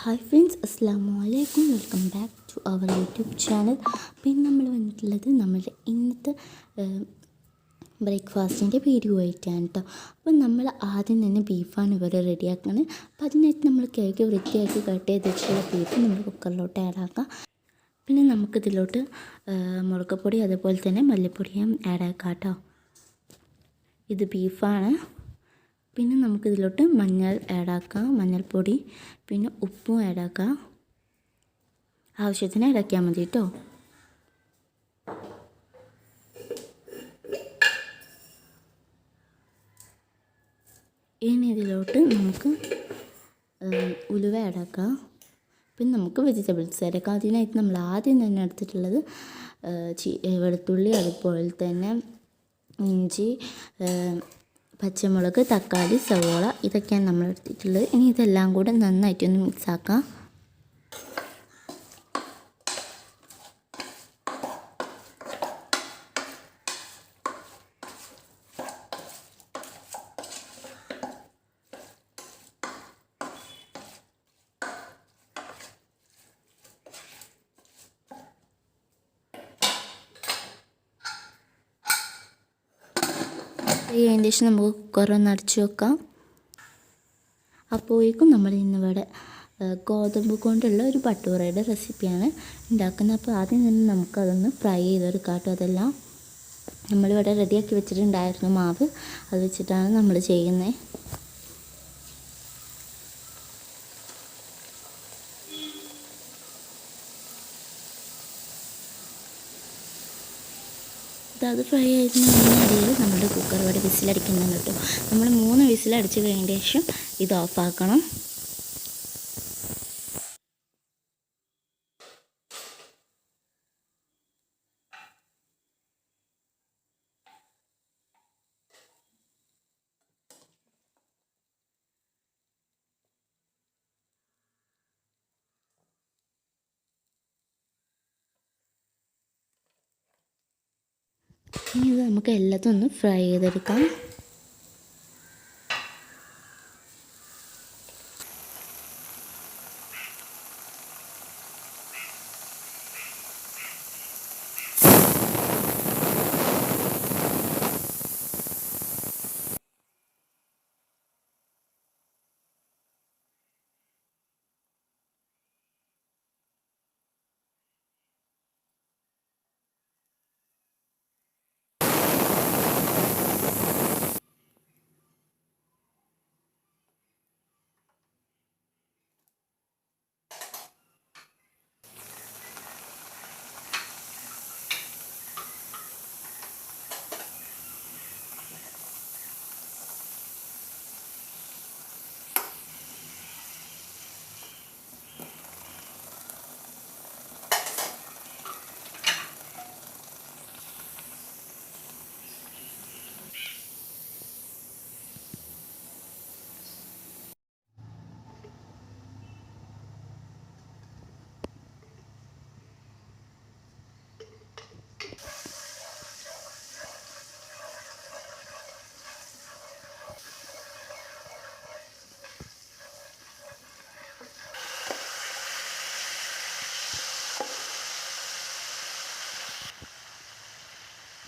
Hi friends അസ്സാമു അലൈക്കും welcome back to our YouTube channel പിന്നെ നമ്മൾ വന്നിട്ടുള്ളത് നമ്മുടെ ഇന്നത്തെ ബ്രേക്ക്ഫാസ്റ്റിന്റെ വീഡിയോ ആയിട്ടാണ് കേട്ടോ അപ്പോൾ നമ്മൾ ആദ്യം തന്നെ ബീഫാണ് ഇവിടെ റെഡിയാക്കുന്നത് അപ്പോൾ അതിനായിട്ട് നമ്മൾ കേക്ക് വൃത്തിയാക്കി കട്ട് ചെയ്ത് വെച്ചിട്ടുള്ള ബീഫ് നമ്മൾ കുക്കറിലോട്ട് ആഡാക്കാം പിന്നെ നമുക്കിതിലോട്ട് മുളക് പൊടി അതുപോലെ തന്നെ മല്ലിപ്പൊടിയും ആഡാക്കാം കേട്ടോ ഇത് ബീഫാണ് പിന്നെ നമുക്കിതിലോട്ട് മഞ്ഞൾ ആഡ് ആഡാക്കാം മഞ്ഞൾപ്പൊടി പിന്നെ ഉപ്പും ആഡ് ആഡാക്കാം ആവശ്യത്തിന് ആഡാക്കിയാൽ മതി കേട്ടോ ഇനി ഇതിലോട്ട് നമുക്ക് ഉലുവ ആഡ് ആഡാക്കാം പിന്നെ നമുക്ക് വെജിറ്റബിൾസ് ആഡാക്കാം അതിനായിട്ട് നമ്മൾ ആദ്യം തന്നെ എടുത്തിട്ടുള്ളത് വെളുത്തുള്ളി അതുപോലെ തന്നെ ഇഞ്ചി പച്ചമുളക് തക്കാളി സവോള ഇതൊക്കെയാണ് നമ്മൾ എടുത്തിട്ടുള്ളത് ഇനി ഇതെല്ലാം കൂടെ നന്നായിട്ടൊന്ന് മിക്സ് ആക്കാം അതിന് ശേഷം നമുക്ക് കുക്കറൊന്ന് അടച്ചു വെക്കാം. അപ്പോഴേക്കും നമ്മൾ ഇന്നിവിടെ ഗോതമ്പ് കൊണ്ടുള്ള ഒരു ഭട്ടൂറയുടെ റെസിപ്പിയാണ് ഉണ്ടാക്കുന്നത്. അപ്പോൾ ആദ്യം തന്നെ നമുക്കതൊന്ന് ഫ്രൈ ചെയ്തെടുക്കാട്ടോ അതെല്ലാം. നമ്മളിവിടെ റെഡിയാക്കി വെച്ചിട്ടുണ്ടായിരുന്നു മാവ്. അത് വെച്ചിട്ടാണ് നമ്മൾ ചെയ്യുന്നത്. അത് ഫ്രൈ ആയിരുന്നതിനിടയിൽ നമ്മുടെ കുക്കർ ഇവിടെ വിസിലടിക്കുന്നുണ്ട് കേട്ടോ. നമ്മൾ മൂന്ന് വിസിലടിച്ച് കഴിഞ്ഞ ശേഷം ഇത് ഓഫാക്കണം ഇനി നമുക്ക് എല്ലാത്തും ഒന്ന് ഫ്രൈ ചെയ്തെടുക്കാം.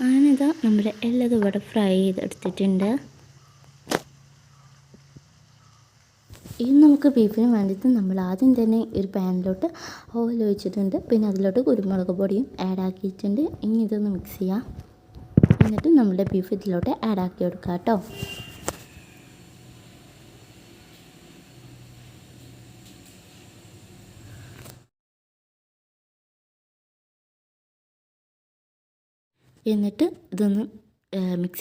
അങ്ങനെതാ നമ്മുടെ എല്ലാതും ഇവിടെ ഫ്രൈ ചെയ്തെടുത്തിട്ടുണ്ട്. ഇനി നമുക്ക് ബീഫിന് വേണ്ടിയിട്ട് നമ്മൾ ആദ്യം തന്നെ ഒരു പാനിലോട്ട് ഓയിൽ ഒഴിച്ചിട്ടുണ്ട്. പിന്നെ അതിലോട്ട് കുരുമുളക് പൊടിയും ആഡ് ആക്കിയിട്ടുണ്ട്. ഇനി ഇതൊന്ന് മിക്സ് ചെയ്യാം. എന്നിട്ട് നമ്മുടെ ബീഫ് ഇതിലോട്ട് ആഡ് ആക്കി കൊടുക്കാം കേട്ടോ. എന്നിട്ട് ഇതൊന്ന് മിക്സ്